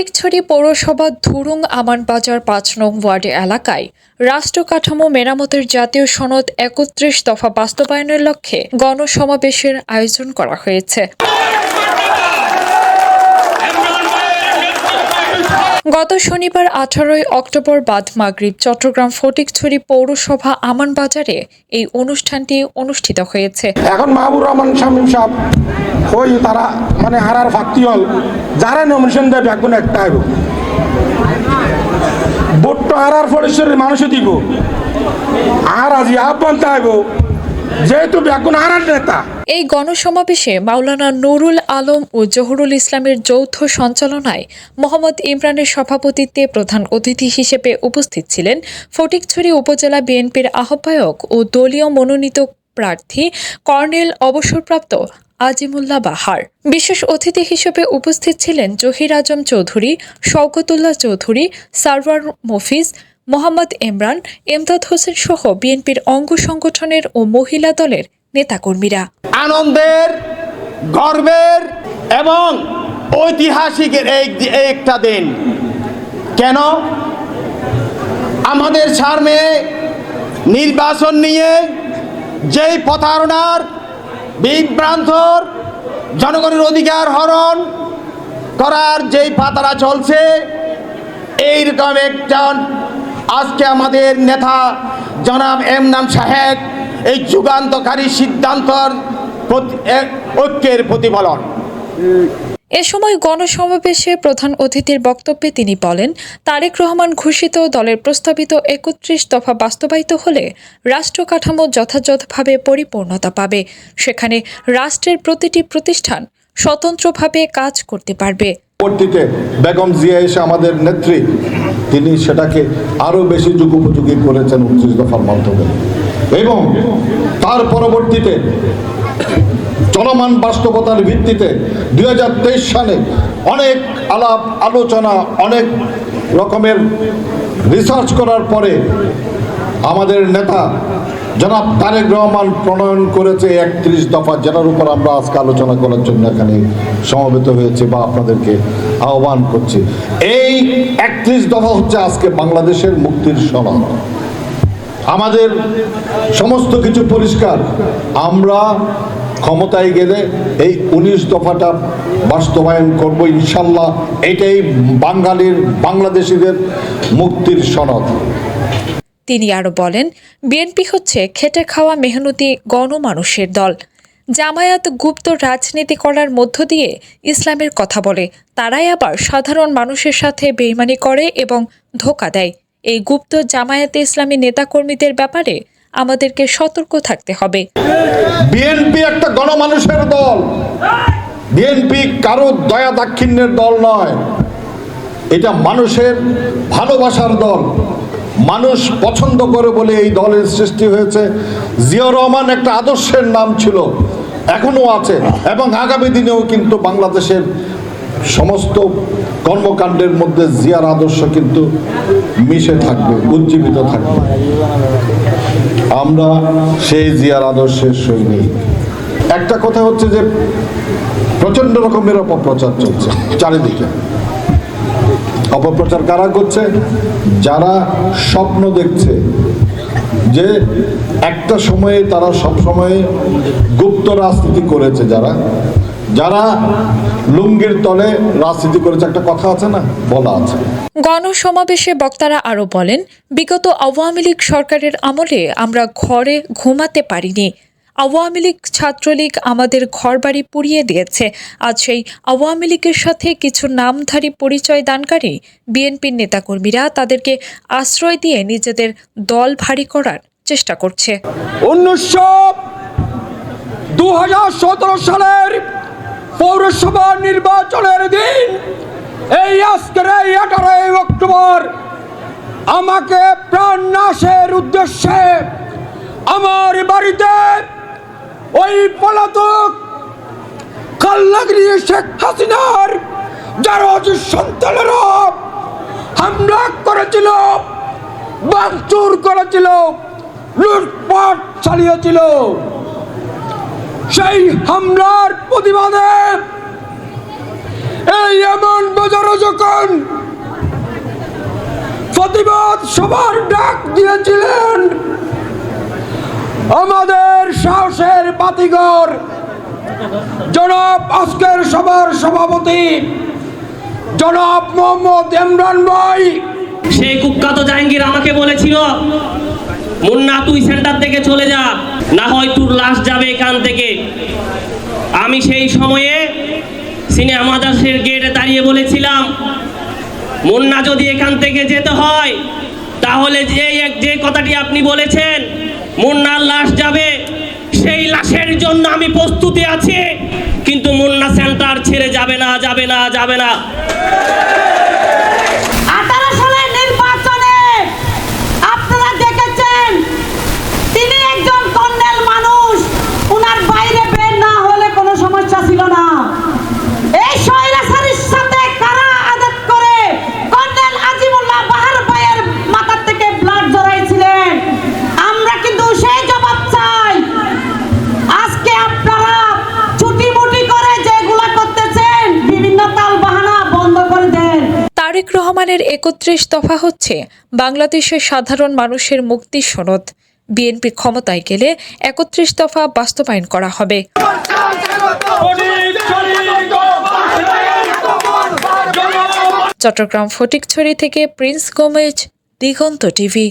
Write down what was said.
ফটিকছড়ি পৌরসভা ধুরুং আমানবাজার পাঁচ নং ওয়ার্ড এলাকায়। রাষ্ট্র কাঠামো মেরামতের জাতীয় সনদ একত্রিশ দফা বাস্তবায়নের লক্ষ্যে গণসমাবেশের আয়োজন করা হয়েছে। গত শনিবার আঠারোই অক্টোবর বাদ মাগরিব চট্টগ্রাম ফটিকছড়ি পৌরসভা আমানবাজারে এই অনুষ্ঠানটি অনুষ্ঠিত হয়েছে। এখন মাহবুর রহমান শামীম সাহ ওই তারা মানে হারার ফাক্তি হল, যারা নমিনেশন দেয় ব্যাগুন একটা আইব ভোটটা হারার পরিসরের মানুষও দিব। আর আজি আহ্বান আইব যেহেতু ব্যাগুন হারার নেতা। এই গণসমাবেশে মাওলানা নুরুল আলম ও জহুরুল ইসলামের যৌথ সঞ্চালনায় মোহাম্মদ ইমরানের সভাপতিত্বে প্রধান অতিথি হিসেবে উপস্থিত ছিলেন ফটিকছড়ি উপজেলা বিএনপির আহ্বায়ক ও দলীয় মনোনীত প্রার্থী কর্নেল অবসরপ্রাপ্ত আজিমুল্লাহ বাহার। বিশেষ অতিথি হিসেবে উপস্থিত ছিলেন জহির আজম চৌধুরী, শওকতুল্লাহ চৌধুরী, সারওয়ার মফিজ, মোহাম্মদ ইমরান এমদাদ হোসেন সহ বিএনপির অঙ্গ সংগঠনের ও মহিলা দলের নেতাকর্মীরা। আনন্দের, গর্বের এবং ঐতিহাসিকের একটা দিন। কেন? আমাদের সামনে নির্বাচন নিয়ে যেই প্রতারণার বিভ্রান্তর, জনগণের অধিকার হরণ করার যেই পাতারা চলছে, এইরকম একজন আজকে আমাদের নেতা জনাব এম নাম সাহেব, এই যুগান্তকারী সিদ্ধান্তর ঐক্যের প্রতিফলন। এ সময় গণসমাবেশে প্রধান অতিথির বক্তব্যে তিনি বলেন, তারেক রহমান ঘোষিত দলের প্রস্তাবিত একত্রিশ দফা বাস্তবায়িত হলে রাষ্ট্র কাঠামো যথাযথভাবে পরিপূর্ণতা পাবে। সেখানে রাষ্ট্রের প্রতিটি প্রতিষ্ঠান স্বতন্ত্রভাবে কাজ করতে পারবে। পরবর্তীতে বেগম জিয়া এসে আমাদের নেত্রী, তিনি সেটাকে আরও বেশি যুগোপযোগী করেছেন উনত্রিশ দফার মাধ্যমে। এবং তার পরবর্তীতে চলমান বাস্তবতার ভিত্তিতে দুই সালে অনেক আলাপ, আলোচনা, অনেক রকমের রিসার্চ করার পরে আমাদের নেতা জনাব তারেক রহমান প্রণয়ন করেছে একত্রিশ দফা, যেটার উপর আমরা আজকে আলোচনা করার জন্য এখানে সমবেত হয়েছে বা আপনাদেরকে আহ্বান করছি। এই একত্রিশ দফা হচ্ছে আজকে বাংলাদেশের মুক্তির সনদ। আমাদের সমস্ত কিছু পরিষ্কার। আমরা ক্ষমতায় গেলে এই উনিশ দফাটা বাস্তবায়ন করব ইনশাল্লাহ। এটাই বাঙালির, বাংলাদেশিদের মুক্তির সনদ। তিনি আরও বলেন, বিএনপি হচ্ছে খেটে খাওয়া মেহনতি গণমানুষের দল। জামায়াত গুপ্ত রাজনীতি করার মধ্য দিয়ে ইসলামের কথা বলে। তারাই আবার সাধারণ মানুষের সাথে বেইমানি করে এবং ধোকা দেয়। এই গুপ্ত জামায়াতে ইসলামী নেতাকর্মীদের ব্যাপারে আমাদেরকে সতর্ক থাকতে হবে। বিএনপি একটা গণমানুষের দল। বিএনপি কারও দয়া দাক্ষিণ্যের দল নয়। এটা মানুষের ভালোবাসার দল। মানুষ পছন্দ করে বলে এই দলের সৃষ্টি হয়েছে। জিয়াউর রহমান একটা আদর্শের নাম ছিল এখনও আছে এবং আগামী দিনেও কিন্তু বাংলাদেশের সমস্ত কর্মকাণ্ডের মধ্যে জিয়ার আদর্শ কিন্তু মিশে থাকবে, উজ্জীবিত থাকবে। আমরা সেই জিয়ার আদর্শের সৈনিক। একটা কথা হচ্ছে যে প্রচণ্ড রকমের অপপ্রচার চলছে চারিদিকে। অপপ্রচার কারা করছে? যারা স্বপ্ন দেখছে যে একটা সময়ে তারা সব সময়ে গুপ্ত রাজনীতি করেছে যারা যারা লুঙ্গির তলে রাজনীতি করেছে একটা কথা আছে না? বলা আছে। গণসমাবেশে বক্তারা আরও বলেন বিগত আওয়ামী লীগ সরকারের আমলে আমরা ঘরে ঘুমাতে পারিনি। আওয়ামী লীগ ছাত্রলীগ আমাদের ঘরবাড়ি পুড়িয়ে দিয়েছে। আজ সেই আওয়ামী লীগের সাথে কিছু নামধারী পরিচয় দানকারী বিএনপির নেতাকর্মীরা তাদেরকে আশ্রয় দিয়ে নিজেদের দল ভারী করার চেষ্টা করছে। উনিশশো দু সালের পৌরসভা নির্বাচনের দিন, এই আজকের এই আঠারোই অক্টোবর আমাকে প্রাণ নাশের উদ্দেশ্যে আমার বাড়িতে ওই পলাতক কাল্লাগিরি শেখ হাসিনার যারা সন্তানেরা হামলা করেছিল ভাঙচুর করেছিল, লুটপাট চালিয়েছিল। সেই হামলার প্রতিবাদে এই এমন বাজারে যখন প্রতিবাদ সবার ডাক দিয়েছিলেন, আমাদের সাহসের বাতিঘর। জনাব আজকের সবার সভাপতি জনাব মোহাম্মদ ইমরান ভাই। সেই কুখ্যাত জাহাঙ্গীর আমাকে বলেছিল মুন্না তুই সেন্টার থেকে চলে যা, না হয় তোর লাশ যাবে এখান থেকে। আমি সেই সময়ে সিনেমা দাসের গেটে দাঁড়িয়ে বলেছিলাম, মুন্না যদি এখান থেকে যেতে হয়, তাহলে যে এক যে কথাটি আপনি বলেছেন, মুন্নার লাশ যাবে, সেই লাশের জন্য আমি প্রস্তুতি আছি, কিন্তু মুন্না সেন্টার ছেড়ে যাবে না যাবে না যাবে না। রহমানের একত্রিশ দফা হচ্ছে বাংলাদেশের সাধারণ মানুষের মুক্তি সনদ। বিএনপি ক্ষমতায় গেলে একত্রিশ দফা বাস্তবায়ন করা হবে। চট্টগ্রাম ফটিকছড়ি থেকে প্রিন্স গোমেজ, দিগন্ত টিভি।